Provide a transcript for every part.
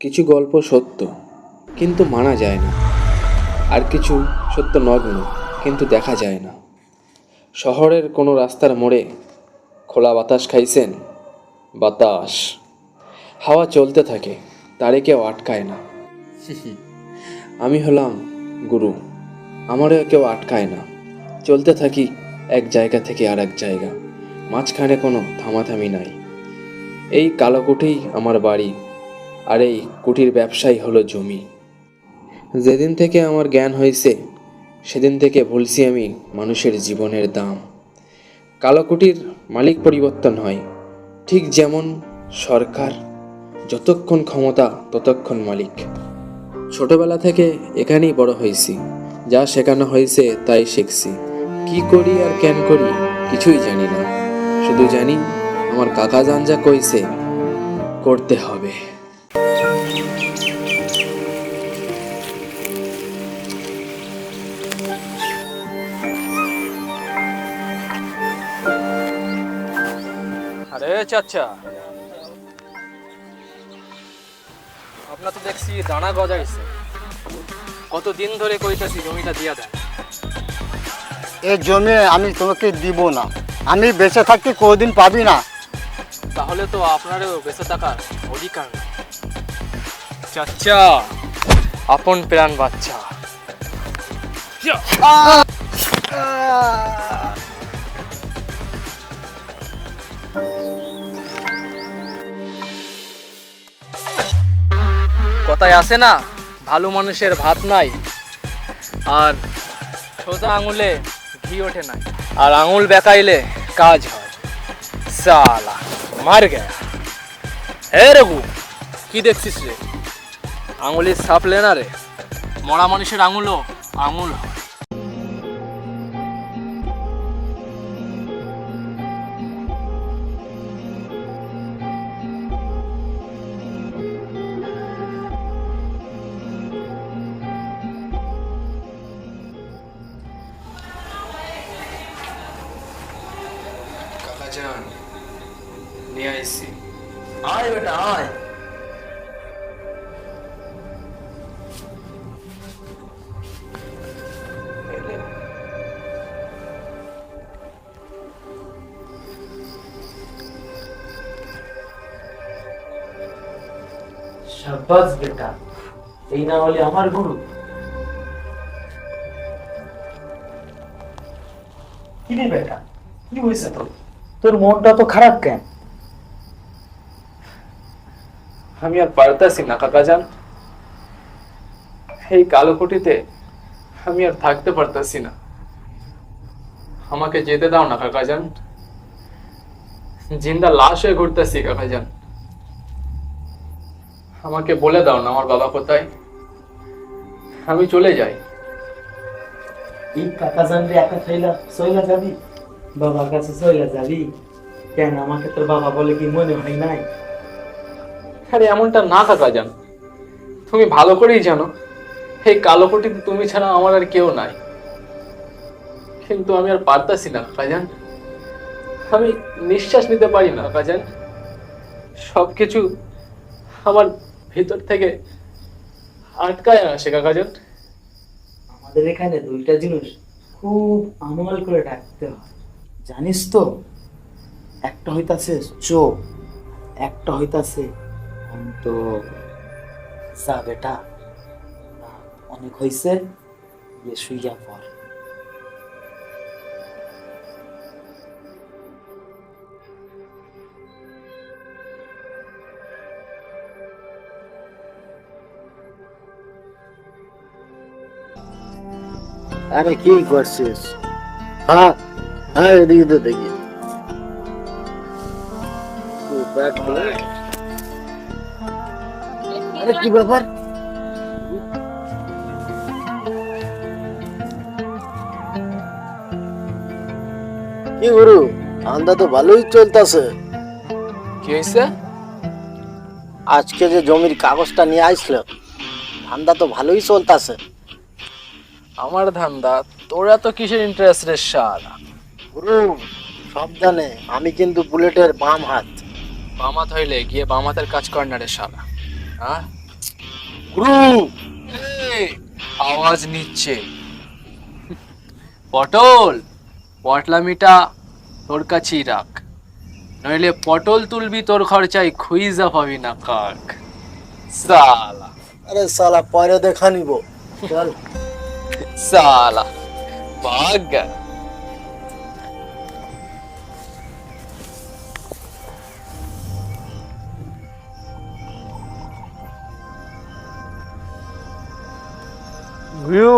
কিছু গল্প সত্য কিন্তু মানা যায় না। আর কিছু সত্য নগ্ন কিন্তু দেখা যায় না। শহরের কোনো রাস্তার মোড়ে খোলা বাতাস খাইছেন? বাতাস। হাওয়া চলতে থাকে তারে কেউ আটকায় না। আমি হলাম গুরু আমারও কেউ আটকায় না। চলতে থাকি এক জায়গা থেকে আর এক জায়গা মাঝখানে কোনো থামাথামি নাই। এই কালো কুঠি আমার বাড়ি আর এই কুটির ব্যবসাই হলো জমি। যেদিন থেকে আমার জ্ঞান হয়েছে সেদিন থেকে ভুলছি আমি মানুষের জীবনের দাম। কালো কুটির মালিক পরিবর্তন হয়। ঠিক যেমন সরকার যতক্ষণ ক্ষমতা, ততক্ষণ মালিক। ছোটবেলা থেকে এখানেই বড় হয়েছি। যা শেখানো হয়েছে তাই শিখছি। কি করি আর কেন করি কিছুই জানি না। শুধু জানি আমার কাকা জান যা কইছে, করতে হবে। আরে চাচা। আপনার তো দেখছি দানা গজাইছে। কতদিন ধরে কইতাছি জমিটা দিয়া দেন। এই জমি আমি তোমাকে দিব না। আমি বেঁচে থাকতে কোনোদিন পাবি না। তাহলে তো আপনারও বেঁচে থাকার অধিকার। চাচা আপন প্রাণ বাচ্চা। কথায় আসে না। ভালো মানুষের ভাত নাই। আর সোজা আঙুলে ঘি ওঠে নাই আর আঙুল বেকাইলে কাজ হয়। সালা, মার গে রঘু, কি দেখছিস রে? আঙুলের সাপলে না রে। মরা মানুষের আঙুলও আঙুল হয়। কাকা জান নিয়ে আইসি আয় বেটা আয়। শাবাস বেটা এই না হলে আমার গুরু। কি রে বেটা কি হয়েছে তোর? তোর মনটা তো খারাপ কেন? আমি আর পারতাছি না কাকা যান এই কালো কুটিতে আমি আর থাকতে পারতাছি না। আমাকে যেতে দাও না কাকা যান জিন্দা লাশ হয়ে ঘুরতেছি কাকা যান আমাকে বলে দাও না আমার বাবা কোথায়। আমি চলে যাই। এই কাকা জানলে একা চইলা চইলা যাবি? বাবার কাছে চইলা যাবি? কেন? আমাকে তোর বাবা বলে কি মনে হয় নাই? আরে এমনটা না কাকা যান তুমি ভালো করেই জানো এই কালো কুটিতে তুমি ছাড়া আমার আর কেউ নাই। কিন্তু আমি আর পারতাছি না কাজান। আমি নিঃশ্বাস নিতে পারি না কাজান। সবকিছু আমার ভিতর থেকে আটকায় আসে কাকাজান আমাদের এখানে দুইটা জিনিস খুব আমল করে রাখতে হয়। জানিস তো, একটা হইতাছে চোখ, একটা হইতাছে যা বেটা, অনেক হইছে গিয়ে শুইয়া পর আরে কি করছিস? হ্যাঁ হ্যাঁ এদিকে তো দেখি। আরে। কি ব্যাপার? কি গুরু? ধান্দা তো ভালোই চলতেছে। কি হয়েছে আজকে যে জমির কাগজটা নিয়ে আসছিল ধান্দা তো ভালোই চলতেছে। আমার ধান্দা তোরা তো কিসের ইন্টারেস্ট রে সারা গুরু সাবধানে। আমি কিন্তু বুলেটের বাম হাত। বামাত হইলে গিয়ে বামাতের কাজ কর না রে শালা। হ্যাঁ আওয়াজ নিচ্ছে। পটল পটলামিটা তোর কাছেই রাখ। নইলে পটল তুলবি তোর খরচায় খুইজা পাবি না কাক। সালা আরে সালা পরে দেখা নিব। চল। সালা ভাগ গুরু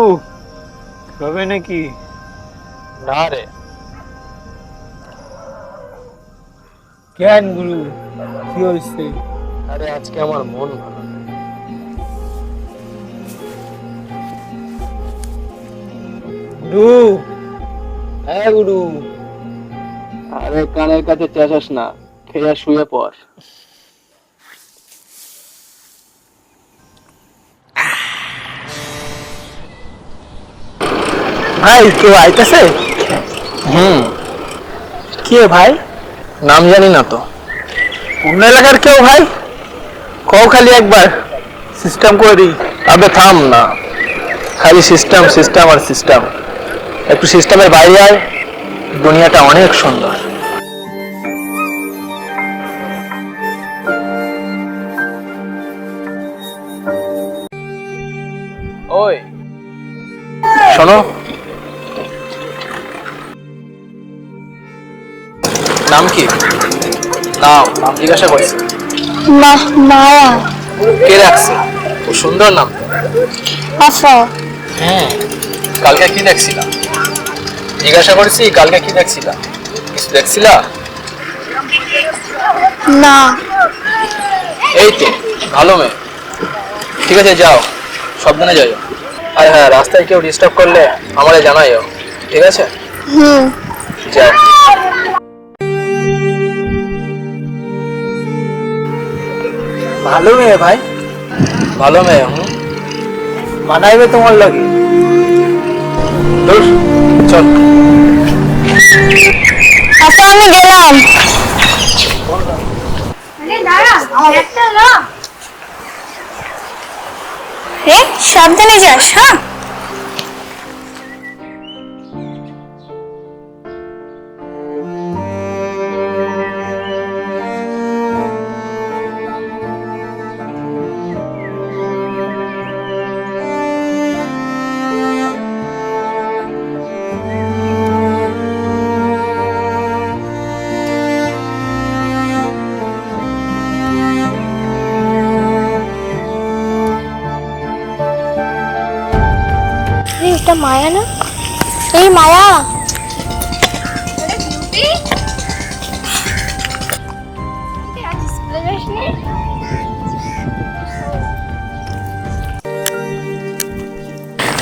হবে নাকি? না রে। কেন গুরু? কি হয়েছে? আরে আজকে আমার মন ভালো গুরু? হ্যাঁ গুরু। আরে কানের কাছে চেঁচাস না খেয়ে শুয়ে পড়। ভাই কেউ আইতেছে? হুম। কে ভাই? নাম জানি না তো। অন্য এলাকার কেউ ভাই? কও খালি একবার সিস্টেম করে দিই। আবে থাম না। খালি সিস্টেম সিস্টেম আর সিস্টেম একটু সিস্টেমের বাইরে আয়। দুনিয়াটা অনেক সুন্দর। ওই। শোনো নাম কি? নাম নাম জিজ্ঞাসা করছি মা মায়া। কে রাখছে খুব সুন্দর নাম। আচ্ছা হ্যাঁ কালকে কি দেখছিলা? জিজ্ঞাসা করছি কালকে কি দেখছিলা? কিছু দেখছিলা? না। এই তো ভালো মেয়ে। ঠিক আছে যাও সাবধানে যাইও। আর হ্যাঁ রাস্তায় কেউ ডিস্টার্ব করলে আমারে জানাইও। ঠিক আছে? হুম। যাও। ভালো মেয়ে ভাই। ভালো মেয়ে হুম। মানাইবে তোমার লাগে। চল। আচ্ছা আমি গেলাম। রে সাবধানে যাস হ্যাঁ? মায়া না? এই মায়া।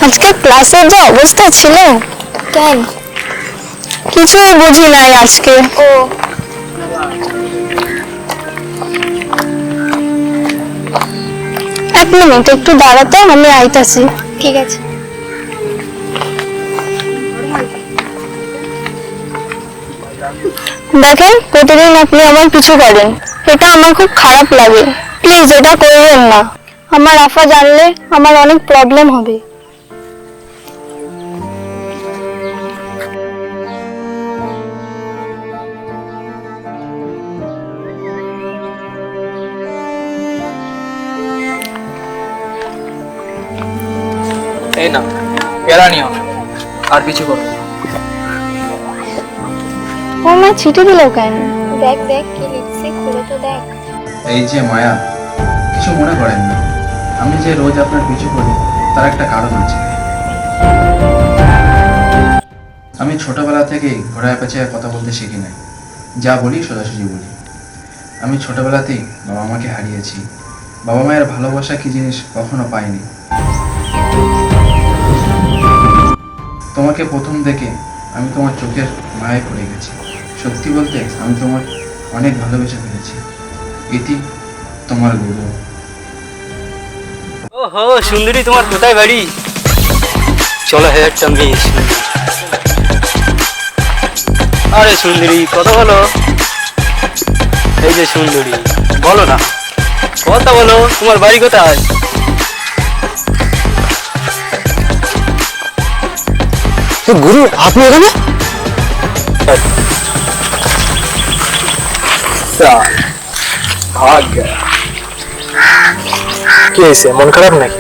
আজকে ক্লাসের যে অবস্থা ছিল? কেন? কিছুই বুঝি নাই আজকে। ও। এক মিনিট একটু দাঁড়াতে আমি আইতাছি। ঠিক আছে। দেখেন, প্রতিদিন আপনি আমার পিছু করেন। এটা আমার খুব খারাপ লাগে। প্লিজ এটা করবেন না। আমার আফা জানলে আমার অনেক প্রবলেম হবে। এই না পেরা নিও আর কিছু করো না। ও মা ছিটে দিল কেন? দেখ দেখ কি লিখছে খুলে তো দেখ। এই যে মায়া কিছু মনে করেন না। আমি যে রোজ আপনার পিছু করি তার একটা কারণ আছে। আমি ছোটবেলা থেকেই ঘোড়ায় পেঁচায় কথা বলতে শিখি নাই। যা বলি সোজাসুজি বলি। আমি ছোটবেলাতেই বাবা মাকে হারিয়েছি। বাবা মায়ের ভালোবাসা কি জিনিস কখনো পাইনি। তোমাকে প্রথম দেখে আমি তোমার চোখের মায়ায় পড়ে গেছি। সত্যি বলতে আমি তোমার অনেক ভালোবেসে ফেলেছি। এটি তোমার গুরু ওহো সুন্দরী তোমার কোথায় বাড়ি? চলো হেয়ার চন্দ্রি আরে সুন্দরী কথা বলো এই যে সুন্দরী বলো না। কথা বলো তোমার বাড়ি কোথায়? গুরু আপনি এখানে? ভাগ কি হয়েছে? মন খারাপ নাকি?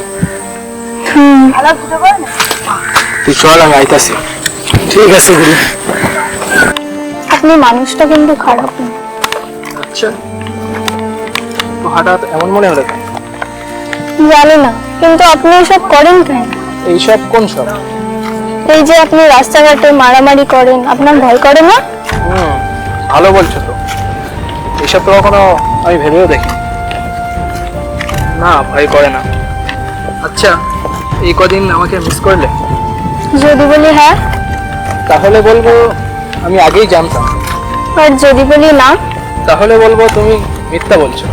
তুই চল আমি আইতাছি। ঠিক আছে গুরু। আপনি মানুষটা কিন্তু খারাপ না। আচ্ছা। তো হঠাৎ এমন মনে হলো? জানি না কিন্তু আপনি এসব করেন কেন? এইসব কোন সব? এই যে আপনি রাস্তাঘাটে মারামারি করেন আপনার ভয় করে না? ভালো বলছো তো। এইসব তো কখনো আমি ভেবেও দেখি না ভয় করে না। আচ্ছা এই কদিন আমাকে মিস করলে? যদি বলি হ্যাঁ। তাহলে বলব আমি আগেই জানতাম। আর যদি বলি না? তাহলে বলব তুমি মিথ্যা বলছো।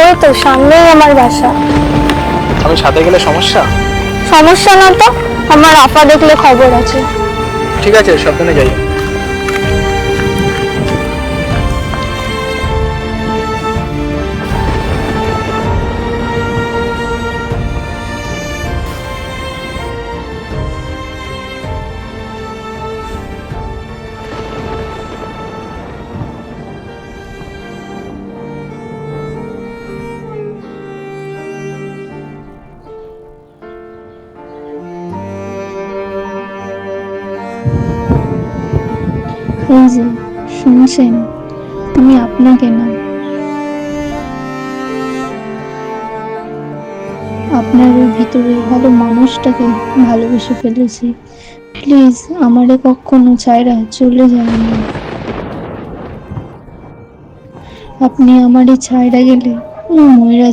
ওই তো সামনেই আমার বাসা। আমি সাথে গেলে সমস্যা? সমস্যা না তো আমার আফা দেখলে খবর আছে। ঠিক আছে সাবধানে যাই। এই যে, শুনছেন? আমি আপনাকে না। আপনার ওই ভিতরের ভালো মানুষটাকে ভালোবেসে ফেলেছি। প্লিজ, আমারে কখনো ছাইরা চলে যাবেন না। আপনি আমারে ছাইরা গেলে আমি মইরা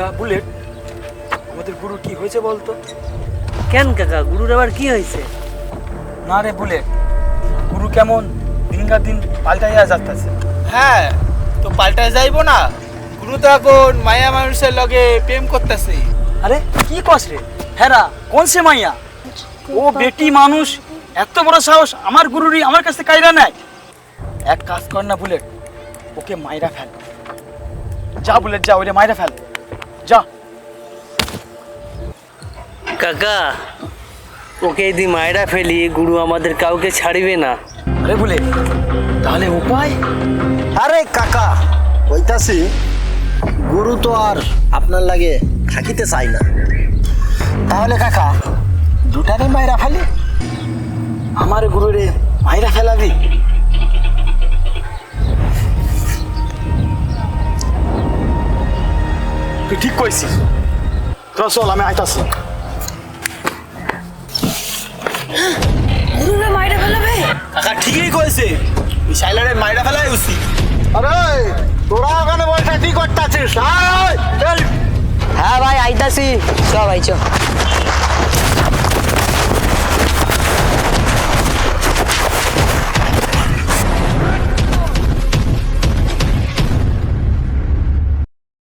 আচ্ছা বুলেট আমাদের গুরু কি হয়েছে বলতো? কেন কাকা গুরুর আবার কি হয়েছে? না রে বুলেট গুরু কেমন দিনকার দিন পাল্টাইয়া যাচ্ছে হ্যাঁ তো পাল্টায় যাইবো না। গুরু তো এখন মায়া মানুষের লগে প্রেম করতেছে। আরে কি কস রে? হেরা কোন সে মাইয়া? ও বেটি মানুষ এত বড় সাহস আমার গুরুরই আমার কাছে কাইরা নেয়। এক কাজ কর না বুলেট ওকে মাইরা ফেল। যা বুলেট যা ওরে মাইরা ফেল। যা। কাকা ওকে যদি মায়েরা ফেলি গুরু আমাদের কাউকে ছাড়িবে না। আরে বুলেট তাহলে উপায়? আরে কাকা কইতাছি গুরু তো আর আপনার লাগে থাকিতে চাই না। তাহলে কাকা দুটারে মাইরা ফেলি? আমার গুরুরে মাইরা ফেলাবি? তুই ঠিক কইছিস তো চল আমি আইতাছি। কাকা ঠিকই কইছে। ওই সাইলারে মাইরা ফেলাই উচিত আরে তোরা ওখানে বসে কি করতেছিস? হ্যাঁ ভাই আইতাছি। ভাই আইছো